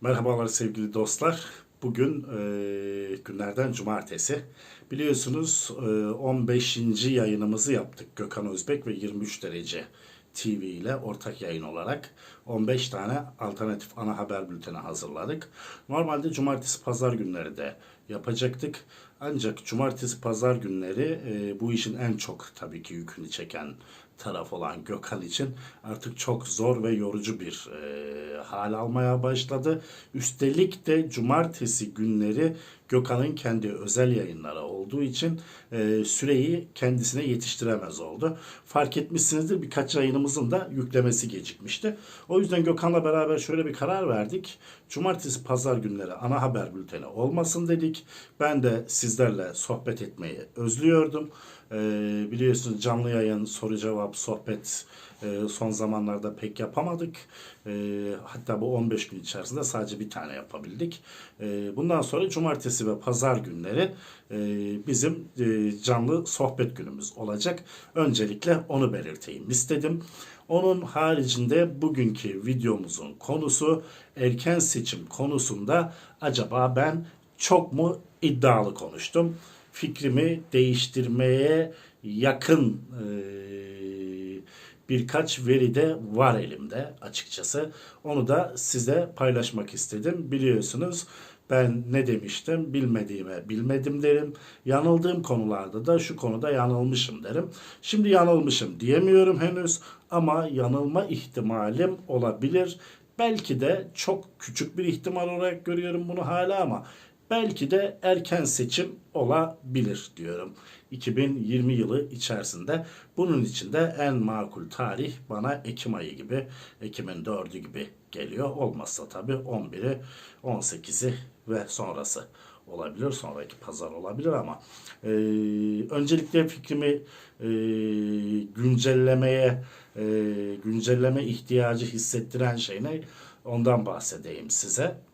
Merhabalar sevgili dostlar. Bugün e, günlerden cumartesi. Biliyorsunuz e, 15. yayınımızı yaptık Gökhan Özbek ve 23 derece TV ile ortak yayın olarak 15 tane alternatif ana haber bülteni hazırladık. Normalde cumartesi pazar günleri de yapacaktık. Ancak cumartesi pazar günleri e, bu işin en çok tabii ki yükünü çeken taraf olan Gökhan için artık çok zor ve yorucu bir e, hal almaya başladı. Üstelik de cumartesi günleri Gökhan'ın kendi özel yayınları olduğu için e, süreyi kendisine yetiştiremez oldu. Fark etmişsinizdir birkaç yayınımızın da yüklemesi gecikmişti. O yüzden Gökhan'la beraber şöyle bir karar verdik. Cumartesi pazar günleri ana haber bülteni olmasın dedik. Ben de sizlerle sohbet etmeyi özlüyordum. E, biliyorsunuz canlı yayın, soru cevap, sohbet e, son zamanlarda pek yapamadık. E, hatta bu 15 gün içerisinde sadece bir tane yapabildik. E, bundan sonra cumartesi ve pazar günleri e, bizim e, canlı sohbet günümüz olacak. Öncelikle onu belirteyim istedim. Onun haricinde bugünkü videomuzun konusu erken seçim konusunda acaba ben çok mu iddialı konuştum? Fikrimi değiştirmeye yakın e, birkaç veri de var elimde açıkçası. Onu da size paylaşmak istedim. Biliyorsunuz ben ne demiştim? Bilmediğime bilmedim derim. Yanıldığım konularda da şu konuda yanılmışım derim. Şimdi yanılmışım diyemiyorum henüz ama yanılma ihtimalim olabilir. Belki de çok küçük bir ihtimal olarak görüyorum bunu hala ama belki de erken seçim olabilir diyorum. 2020 yılı içerisinde. Bunun için de en makul tarih bana Ekim ayı gibi, Ekim'in 4'ü gibi geliyor. Olmazsa tabii 11'i, 18'i ve sonrası olabilir. Sonraki pazar olabilir ama e, öncelikle fikrimi e, güncellemeye, e, güncelleme ihtiyacı hissettiren şey ne? Ondan bahsedeyim size.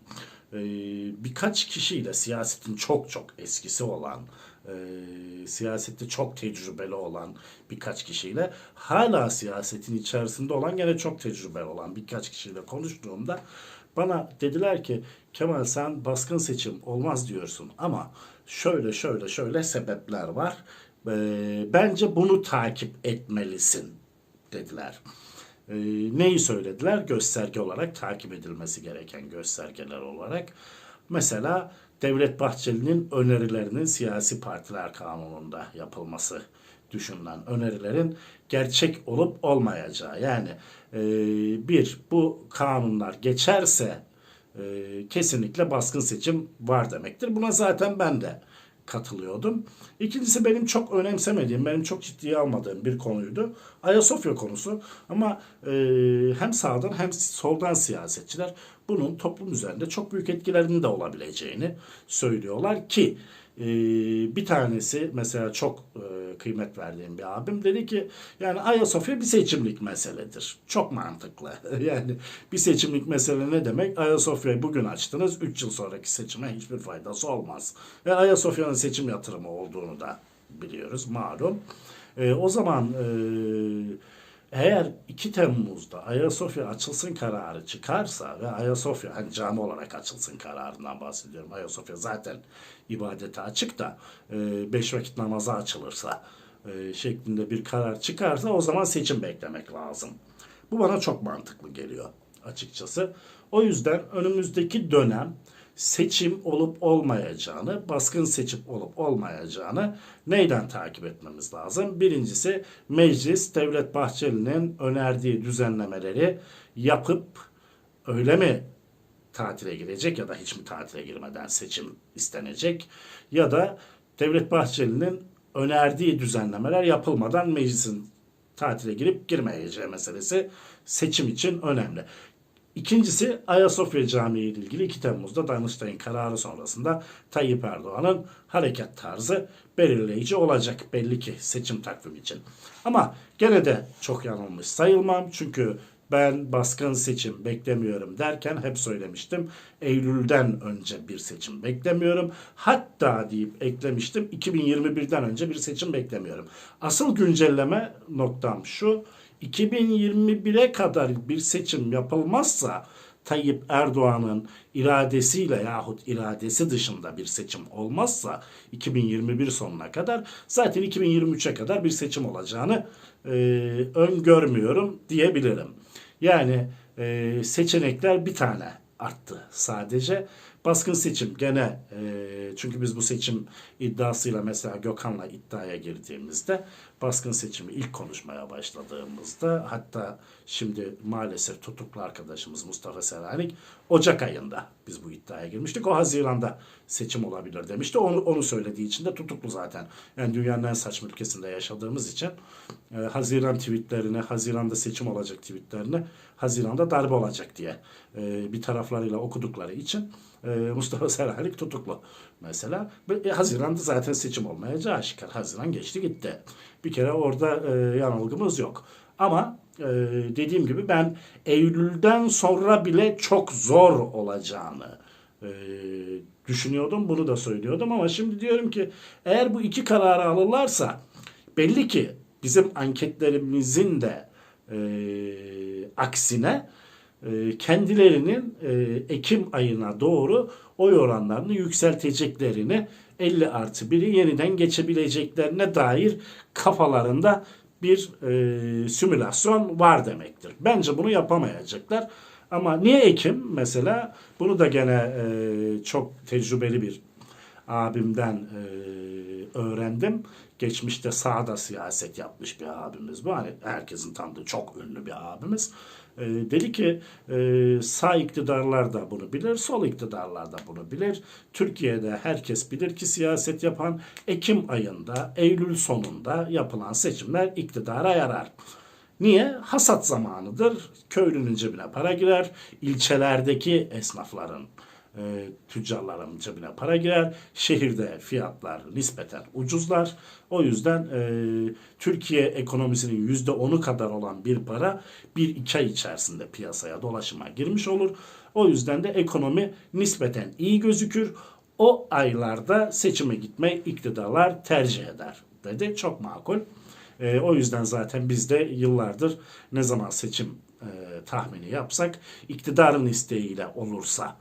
E, birkaç kişiyle siyasetin çok çok eskisi olan, e, siyasette çok tecrübeli olan birkaç kişiyle hala siyasetin içerisinde olan gene çok tecrübeli olan birkaç kişiyle konuştuğumda bana dediler ki Kemal sen baskın seçim olmaz diyorsun ama şöyle şöyle şöyle sebepler var. E, bence bunu takip etmelisin dediler. E, neyi söylediler? Gösterge olarak takip edilmesi gereken göstergeler olarak. Mesela Devlet Bahçeli'nin önerilerinin siyasi partiler kanununda yapılması düşünülen önerilerin gerçek olup olmayacağı. Yani e, bir bu kanunlar geçerse e, kesinlikle baskın seçim var demektir. Buna zaten ben de katılıyordum. İkincisi benim çok önemsemediğim, benim çok ciddiye almadığım bir konuydu. Ayasofya konusu. Ama e, hem sağdan hem soldan siyasetçiler bunun toplum üzerinde çok büyük etkilerinin de olabileceğini söylüyorlar ki e, bir tanesi mesela çok e, kıymet verdiğim bir abim dedi ki yani Ayasofya bir seçimlik meseledir. Çok mantıklı. yani bir seçimlik mesele ne demek? Ayasofya'yı bugün açtınız 3 yıl sonraki seçime hiçbir faydası olmaz. Ve Ayasofya'nın seçim yatırımı olduğunu da biliyoruz malum. E, o zaman e, eğer 2 Temmuz'da Ayasofya açılsın kararı çıkarsa ve Ayasofya hani cami olarak açılsın kararından bahsediyorum. Ayasofya zaten ibadete açık da 5 vakit namaza açılırsa e, şeklinde bir karar çıkarsa o zaman seçim beklemek lazım. Bu bana çok mantıklı geliyor açıkçası. O yüzden önümüzdeki dönem seçim olup olmayacağını, baskın seçim olup olmayacağını neyden takip etmemiz lazım? Birincisi meclis Devlet Bahçeli'nin önerdiği düzenlemeleri yapıp öyle mi tatile girecek ya da hiç mi tatile girmeden seçim istenecek ya da Devlet Bahçeli'nin önerdiği düzenlemeler yapılmadan meclisin tatile girip girmeyeceği meselesi seçim için önemli. İkincisi Ayasofya Camii ile ilgili 2 Temmuz'da Danıştay'ın kararı sonrasında Tayyip Erdoğan'ın hareket tarzı belirleyici olacak belli ki seçim takvimi için. Ama gene de çok yanılmış sayılmam çünkü ben baskın seçim beklemiyorum derken hep söylemiştim. Eylül'den önce bir seçim beklemiyorum. Hatta deyip eklemiştim 2021'den önce bir seçim beklemiyorum. Asıl güncelleme noktam şu. 2021'e kadar bir seçim yapılmazsa Tayyip Erdoğan'ın iradesiyle yahut iradesi dışında bir seçim olmazsa 2021 sonuna kadar zaten 2023'e kadar bir seçim olacağını e, öngörmüyorum diyebilirim. Yani e, seçenekler bir tane arttı sadece. Baskın seçim gene e, çünkü biz bu seçim iddiasıyla mesela Gökhan'la iddiaya girdiğimizde baskın seçimi ilk konuşmaya başladığımızda hatta şimdi maalesef tutuklu arkadaşımız Mustafa Selanik Ocak ayında biz bu iddiaya girmiştik. O Haziran'da seçim olabilir demişti. Onu, onu söylediği için de tutuklu zaten. Yani dünyanın en saçma ülkesinde yaşadığımız için e, Haziran tweetlerini, Haziran'da seçim olacak tweetlerini Haziran'da darbe olacak diye e, bir taraflarıyla okudukları için e, Mustafa Selanik tutuklu mesela. E, Haziran'da zaten seçim olmayacağı aşikar. Haziran geçti gitti. Bir kere orada e, yanılgımız yok. Ama e, dediğim gibi ben Eylül'den sonra bile çok zor olacağını e, düşünüyordum. Bunu da söylüyordum ama şimdi diyorum ki eğer bu iki kararı alırlarsa belli ki bizim anketlerimizin de e, aksine kendilerinin e, Ekim ayına doğru oy oranlarını yükselteceklerini 50 artı 1'i yeniden geçebileceklerine dair kafalarında bir e, simülasyon var demektir. Bence bunu yapamayacaklar. Ama niye Ekim mesela? Bunu da gene e, çok tecrübeli bir abimden e, öğrendim. Geçmişte sağda siyaset yapmış bir abimiz bu. Hani herkesin tanıdığı çok ünlü bir abimiz. E, dedi ki e, sağ iktidarlar da bunu bilir, sol iktidarlar da bunu bilir. Türkiye'de herkes bilir ki siyaset yapan Ekim ayında, Eylül sonunda yapılan seçimler iktidara yarar. Niye? Hasat zamanıdır. Köylünün cebine para girer. ilçelerdeki esnafların, e, tüccarların cebine para girer. Şehirde fiyatlar nispeten ucuzlar. O yüzden e, Türkiye ekonomisinin yüzde onu kadar olan bir para bir iki ay içerisinde piyasaya dolaşıma girmiş olur. O yüzden de ekonomi nispeten iyi gözükür. O aylarda seçime gitmeyi iktidarlar tercih eder dedi. Çok makul. E, o yüzden zaten biz de yıllardır ne zaman seçim e, tahmini yapsak iktidarın isteğiyle olursa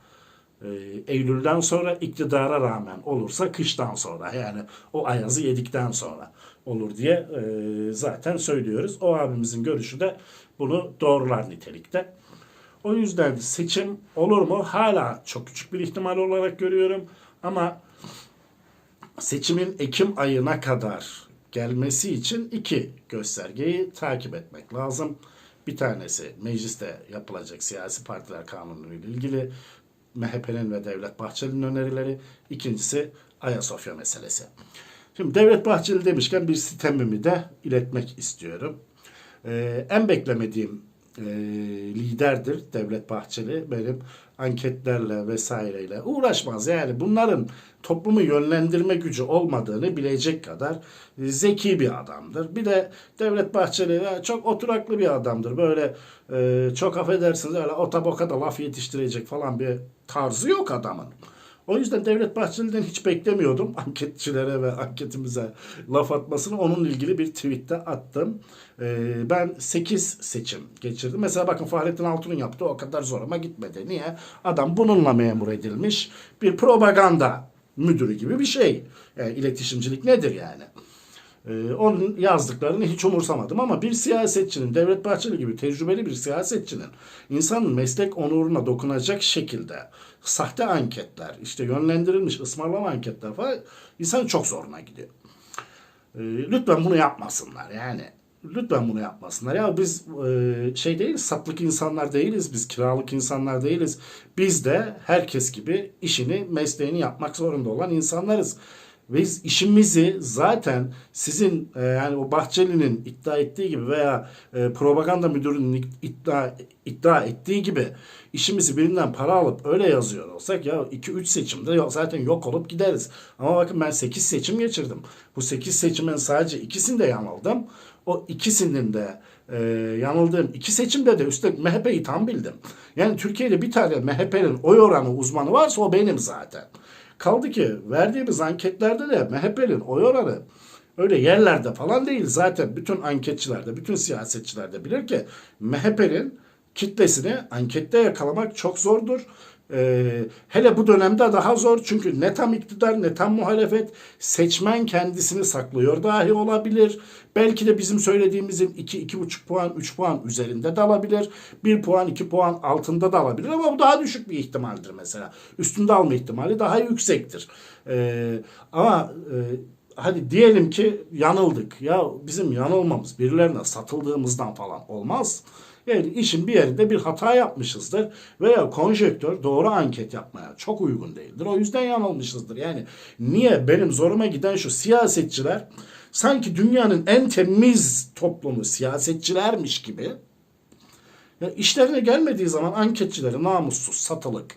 Eylül'den sonra iktidara rağmen olursa kıştan sonra yani o ayazı yedikten sonra olur diye e, zaten söylüyoruz. O abimizin görüşü de bunu doğrular nitelikte. O yüzden seçim olur mu? Hala çok küçük bir ihtimal olarak görüyorum. Ama seçimin Ekim ayına kadar gelmesi için iki göstergeyi takip etmek lazım. Bir tanesi mecliste yapılacak siyasi partiler kanunu ile ilgili MHP'nin ve Devlet Bahçeli'nin önerileri. İkincisi Ayasofya meselesi. Şimdi Devlet Bahçeli demişken bir sitemimi de iletmek istiyorum. Ee, en beklemediğim e, liderdir Devlet Bahçeli. Benim anketlerle vesaireyle uğraşmaz. Yani bunların toplumu yönlendirme gücü olmadığını bilecek kadar zeki bir adamdır. Bir de Devlet Bahçeli çok oturaklı bir adamdır. Böyle e, çok affedersiniz öyle otaboka da laf yetiştirecek falan bir tarzı yok adamın. O yüzden Devlet Bahçeli'den hiç beklemiyordum anketçilere ve anketimize laf atmasını. Onun ilgili bir tweette attım. Ee, ben 8 seçim geçirdim. Mesela bakın Fahrettin Altun'un yaptığı o kadar zoruma gitmedi. Niye? Adam bununla memur edilmiş bir propaganda müdürü gibi bir şey. Yani iletişimcilik nedir yani? Ee, onun yazdıklarını hiç umursamadım ama bir siyasetçinin, Devlet Bahçeli gibi tecrübeli bir siyasetçinin insanın meslek onuruna dokunacak şekilde sahte anketler, işte yönlendirilmiş ısmarlama anketler falan insanın çok zoruna gidiyor. Ee, lütfen bunu yapmasınlar yani. Lütfen bunu yapmasınlar. Ya biz e, şey değiliz, satlık insanlar değiliz, biz kiralık insanlar değiliz. Biz de herkes gibi işini, mesleğini yapmak zorunda olan insanlarız. Biz işimizi zaten sizin e, yani o Bahçeli'nin iddia ettiği gibi veya e, propaganda müdürünün iddia iddia ettiği gibi işimizi birinden para alıp öyle yazıyor olsak ya 2-3 seçimde zaten yok olup gideriz. Ama bakın ben 8 seçim geçirdim. Bu 8 seçimin sadece ikisinde yanıldım. O ikisinin de e, yanıldığım iki seçimde de üstelik MHP'yi tam bildim. Yani Türkiye'de bir tane MHP'nin oy oranı uzmanı varsa o benim zaten. Kaldı ki verdiğimiz anketlerde de MHP'nin oy oranı öyle yerlerde falan değil. Zaten bütün anketçiler de, bütün siyasetçiler de bilir ki MHP'nin kitlesini ankette yakalamak çok zordur. Ee, hele bu dönemde daha zor çünkü ne tam iktidar ne tam muhalefet seçmen kendisini saklıyor dahi olabilir. Belki de bizim söylediğimizin 2-2,5 puan 3 puan üzerinde de alabilir. 1 puan 2 puan altında da alabilir ama bu daha düşük bir ihtimaldir mesela. Üstünde alma ihtimali daha yüksektir. Ee, ama e, hadi diyelim ki yanıldık. Ya bizim yanılmamız birilerine satıldığımızdan falan olmaz. Yani işin bir yerinde bir hata yapmışızdır veya konjektör doğru anket yapmaya çok uygun değildir. O yüzden yanılmışızdır. Yani niye benim zoruma giden şu siyasetçiler sanki dünyanın en temiz toplumu siyasetçilermiş gibi ya işlerine gelmediği zaman anketçileri namussuz, satılık,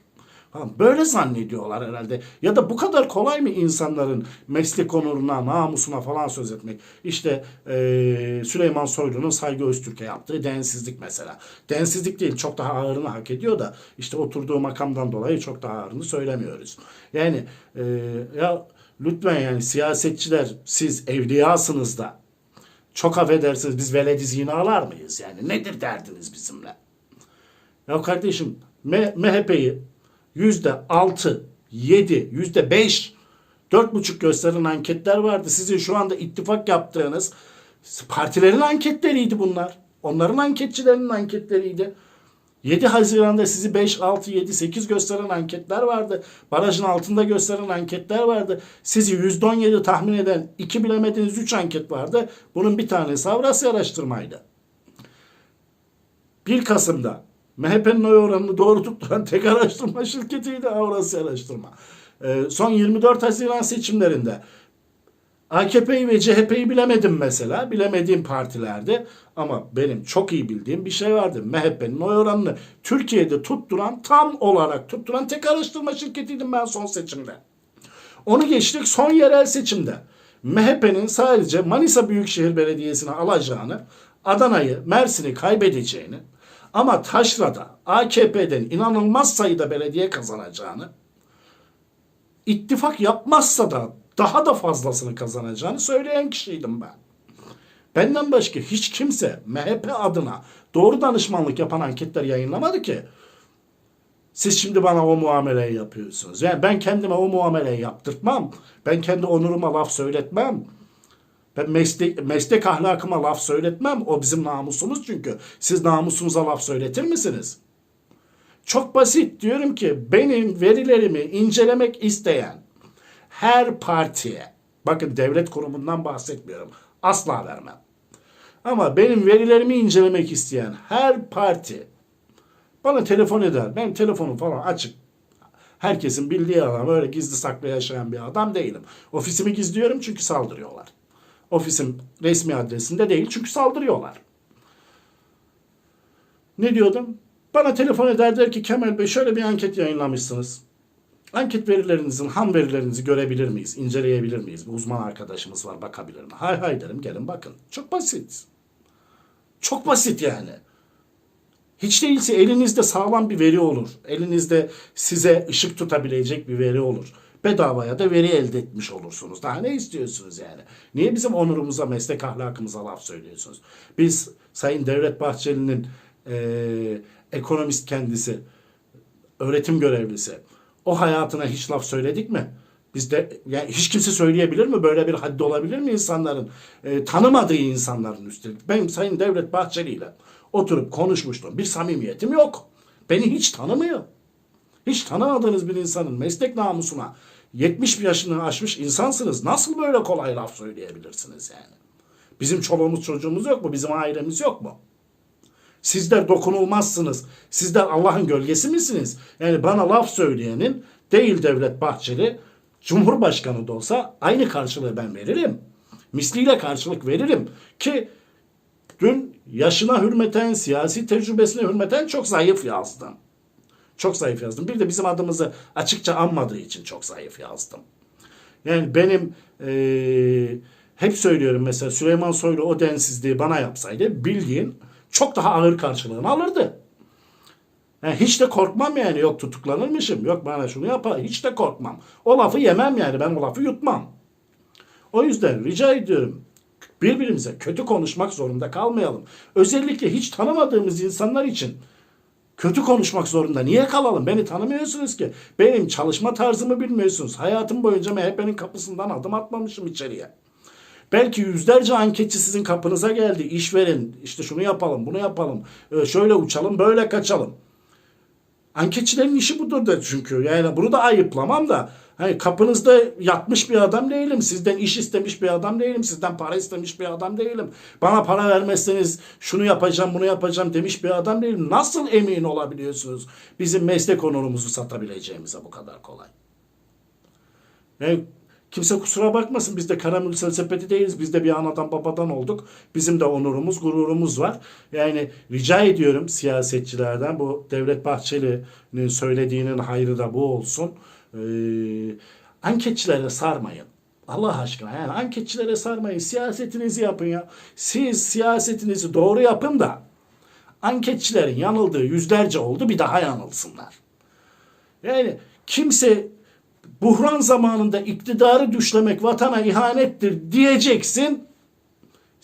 Ha, Böyle zannediyorlar herhalde. Ya da bu kadar kolay mı insanların meslek onuruna, namusuna falan söz etmek? İşte eee, Süleyman Soylu'nun Saygı Öztürk'e yaptığı densizlik mesela. Densizlik değil çok daha ağırını hak ediyor da işte oturduğu makamdan dolayı çok daha ağırını söylemiyoruz. Yani eee, ya lütfen yani siyasetçiler siz evliyasınız da çok affedersiniz biz veledi zinalar mıyız? Yani nedir derdiniz bizimle? Ya kardeşim MHP'yi yüzde altı, yedi, yüzde beş, dört buçuk gösteren anketler vardı. Sizin şu anda ittifak yaptığınız partilerin anketleriydi bunlar. Onların anketçilerinin anketleriydi. 7 Haziran'da sizi 5, 6, 7, 8 gösteren anketler vardı. Barajın altında gösteren anketler vardı. Sizi %17 tahmin eden 2 bilemediğiniz 3 anket vardı. Bunun bir tanesi Avrasya araştırmaydı. 1 Kasım'da MHP'nin oy oranını doğru tutturan tek araştırma şirketiydi Avrasya Araştırma. Ee, son 24 Haziran seçimlerinde AKP'yi ve CHP'yi bilemedim mesela. Bilemediğim partilerde ama benim çok iyi bildiğim bir şey vardı. MHP'nin oy oranını Türkiye'de tutturan, tam olarak tutturan tek araştırma şirketiydim ben son seçimde. Onu geçtik son yerel seçimde. MHP'nin sadece Manisa Büyükşehir Belediyesi'ne alacağını, Adana'yı, Mersin'i kaybedeceğini ama Taşra'da AKP'den inanılmaz sayıda belediye kazanacağını, ittifak yapmazsa da daha da fazlasını kazanacağını söyleyen kişiydim ben. Benden başka hiç kimse MHP adına doğru danışmanlık yapan anketler yayınlamadı ki. Siz şimdi bana o muameleyi yapıyorsunuz. Yani ben kendime o muameleyi yaptırtmam. Ben kendi onuruma laf söyletmem. Ben meslek, meslek ahlakıma laf söyletmem. O bizim namusumuz çünkü. Siz namusunuza laf söyletir misiniz? Çok basit diyorum ki benim verilerimi incelemek isteyen her partiye, bakın devlet kurumundan bahsetmiyorum, asla vermem. Ama benim verilerimi incelemek isteyen her parti bana telefon eder. Benim telefonum falan açık. Herkesin bildiği adam. Öyle gizli saklı yaşayan bir adam değilim. Ofisimi gizliyorum çünkü saldırıyorlar. Ofisim resmi adresinde değil çünkü saldırıyorlar. Ne diyordum? Bana telefon eder der ki Kemal Bey şöyle bir anket yayınlamışsınız. Anket verilerinizin ham verilerinizi görebilir miyiz? İnceleyebilir miyiz? Bir uzman arkadaşımız var bakabilir mi? Hay hay derim gelin bakın. Çok basit. Çok basit yani. Hiç değilse elinizde sağlam bir veri olur. Elinizde size ışık tutabilecek bir veri olur. Bedavaya da veri elde etmiş olursunuz. Daha ne istiyorsunuz yani? Niye bizim onurumuza, meslek ahlakımıza laf söylüyorsunuz? Biz Sayın Devlet Bahçeli'nin eee, ekonomist kendisi, öğretim görevlisi, o hayatına hiç laf söyledik mi? Biz de yani hiç kimse söyleyebilir mi? Böyle bir haddi olabilir mi insanların? Eee, tanımadığı insanların üstelik. Benim Sayın Devlet Bahçeli ile oturup konuşmuştum. Bir samimiyetim yok. Beni hiç tanımıyor. Hiç tanımadığınız bir insanın meslek namusuna 70 yaşını aşmış insansınız. Nasıl böyle kolay laf söyleyebilirsiniz yani? Bizim çoluğumuz çocuğumuz yok mu? Bizim ailemiz yok mu? Sizler dokunulmazsınız. Sizler Allah'ın gölgesi misiniz? Yani bana laf söyleyenin değil Devlet Bahçeli, Cumhurbaşkanı da olsa aynı karşılığı ben veririm. Misliyle karşılık veririm. Ki dün yaşına hürmeten, siyasi tecrübesine hürmeten çok zayıf yazdım. Çok zayıf yazdım. Bir de bizim adımızı açıkça anmadığı için çok zayıf yazdım. Yani benim eee, hep söylüyorum mesela Süleyman Soylu o densizliği bana yapsaydı bildiğin çok daha ağır karşılığını alırdı. Yani hiç de korkmam yani yok tutuklanırmışım yok bana şunu yapar hiç de korkmam. O lafı yemem yani ben o lafı yutmam. O yüzden rica ediyorum birbirimize kötü konuşmak zorunda kalmayalım. Özellikle hiç tanımadığımız insanlar için Kötü konuşmak zorunda. Niye kalalım? Beni tanımıyorsunuz ki. Benim çalışma tarzımı bilmiyorsunuz. Hayatım boyunca MHP'nin kapısından adım atmamışım içeriye. Belki yüzlerce anketçi sizin kapınıza geldi. İş verin, işte şunu yapalım, bunu yapalım, e, şöyle uçalım, böyle kaçalım. Anketçilerin işi budur da çünkü. Yani bunu da ayıplamam da. Hani kapınızda yatmış bir adam değilim. Sizden iş istemiş bir adam değilim. Sizden para istemiş bir adam değilim. Bana para vermezseniz şunu yapacağım, bunu yapacağım demiş bir adam değilim. Nasıl emin olabiliyorsunuz bizim meslek onurumuzu satabileceğimize bu kadar kolay? Yani kimse kusura bakmasın biz de karamürsel sepeti değiliz. Biz de bir anadan babadan olduk. Bizim de onurumuz, gururumuz var. Yani rica ediyorum siyasetçilerden bu Devlet Bahçeli'nin söylediğinin hayrı da bu olsun. Ee, anketçilere sarmayın. Allah aşkına yani anketçilere sarmayın. Siyasetinizi yapın ya. Siz siyasetinizi doğru yapın da anketçilerin yanıldığı yüzlerce oldu bir daha yanılsınlar. Yani kimse buhran zamanında iktidarı düşlemek vatana ihanettir diyeceksin.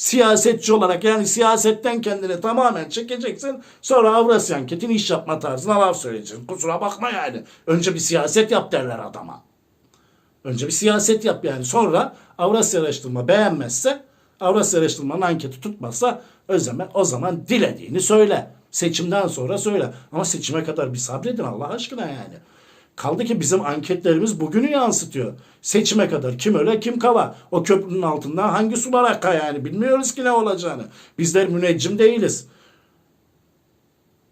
Siyasetçi olarak yani siyasetten kendini tamamen çekeceksin. Sonra Avrasya Anket'in iş yapma tarzına laf söyleyeceksin. Kusura bakma yani. Önce bir siyaset yap derler adama. Önce bir siyaset yap yani. Sonra Avrasya Araştırma beğenmezse, Avrasya Araştırma'nın anketi tutmazsa o zaman, o zaman dilediğini söyle. Seçimden sonra söyle. Ama seçime kadar bir sabredin Allah aşkına yani. Kaldı ki bizim anketlerimiz bugünü yansıtıyor. Seçime kadar kim öle kim kala. O köprünün altından hangi sular akar yani bilmiyoruz ki ne olacağını. Bizler müneccim değiliz.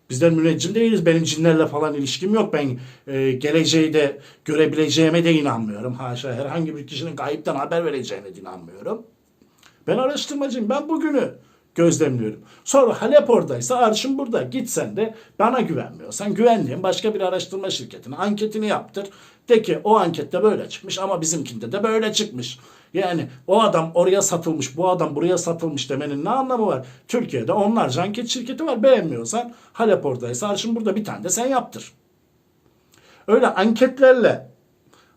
Bizler müneccim değiliz. Benim cinlerle falan ilişkim yok. Ben e, geleceği de görebileceğime de inanmıyorum. Haşa herhangi bir kişinin gayipten haber vereceğine de inanmıyorum. Ben araştırmacıyım. Ben bugünü gözlemliyorum. Sonra Halep oradaysa arşın burada. Gitsen de bana güvenmiyorsan güvendiğin başka bir araştırma şirketine anketini yaptır. De ki o ankette böyle çıkmış ama bizimkinde de böyle çıkmış. Yani o adam oraya satılmış, bu adam buraya satılmış demenin ne anlamı var? Türkiye'de onlarca anket şirketi var. Beğenmiyorsan Halep oradaysa arşın burada bir tane de sen yaptır. Öyle anketlerle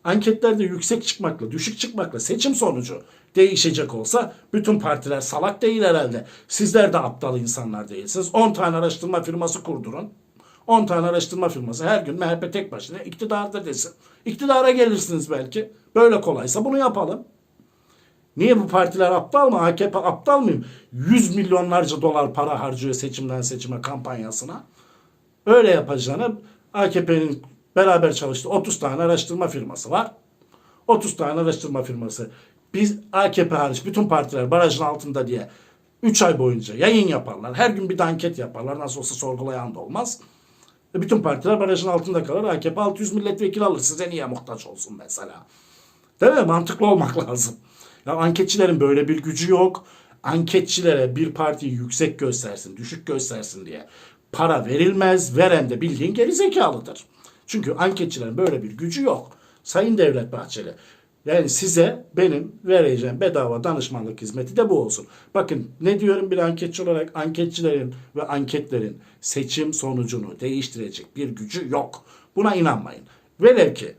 anketlerde yüksek çıkmakla, düşük çıkmakla seçim sonucu değişecek olsa bütün partiler salak değil herhalde. Sizler de aptal insanlar değilsiniz. 10 tane araştırma firması kurdurun. 10 tane araştırma firması her gün MHP tek başına iktidarda desin. İktidara gelirsiniz belki. Böyle kolaysa bunu yapalım. Niye bu partiler aptal mı? AKP aptal mıyım? 100 milyonlarca dolar para harcıyor seçimden seçime kampanyasına. Öyle yapacağını AKP'nin beraber çalıştığı 30 tane araştırma firması var. 30 tane araştırma firması. Biz AKP hariç bütün partiler barajın altında diye 3 ay boyunca yayın yaparlar. Her gün bir de anket yaparlar. Nasıl olsa sorgulayan da olmaz. Ve bütün partiler barajın altında kalır. AKP 600 milletvekili alır. Size niye muhtaç olsun mesela? Değil mi? Mantıklı olmak lazım. Ya anketçilerin böyle bir gücü yok. Anketçilere bir partiyi yüksek göstersin, düşük göstersin diye para verilmez. Veren de bildiğin geri zekalıdır. Çünkü anketçilerin böyle bir gücü yok. Sayın Devlet Bahçeli. Yani size benim vereceğim bedava danışmanlık hizmeti de bu olsun. Bakın ne diyorum bir anketçi olarak anketçilerin ve anketlerin seçim sonucunu değiştirecek bir gücü yok. Buna inanmayın. Velev ki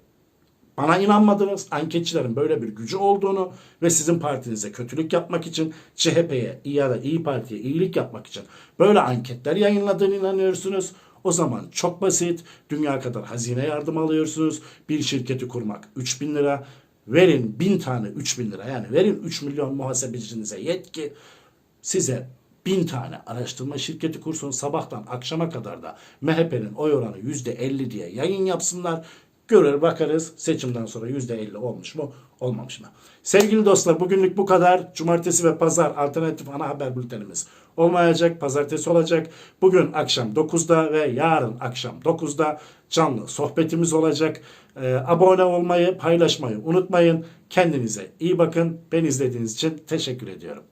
bana inanmadınız. Anketçilerin böyle bir gücü olduğunu ve sizin partinize kötülük yapmak için CHP'ye ya da İyi Parti'ye iyilik yapmak için böyle anketler yayınladığını inanıyorsunuz. O zaman çok basit. Dünya kadar hazine yardım alıyorsunuz. Bir şirketi kurmak 3000 lira. Verin 1000 tane 3000 lira. Yani verin 3 milyon muhasebecinize yetki. Size bin tane araştırma şirketi kursun. Sabahtan akşama kadar da MHP'nin oy oranı %50 diye yayın yapsınlar. Görür bakarız seçimden sonra %50 olmuş mu olmamış mı? Sevgili dostlar bugünlük bu kadar. Cumartesi ve pazar alternatif ana haber bültenimiz olmayacak. Pazartesi olacak. Bugün akşam 9'da ve yarın akşam 9'da canlı sohbetimiz olacak. Ee, abone olmayı, paylaşmayı unutmayın. Kendinize iyi bakın. Ben izlediğiniz için teşekkür ediyorum.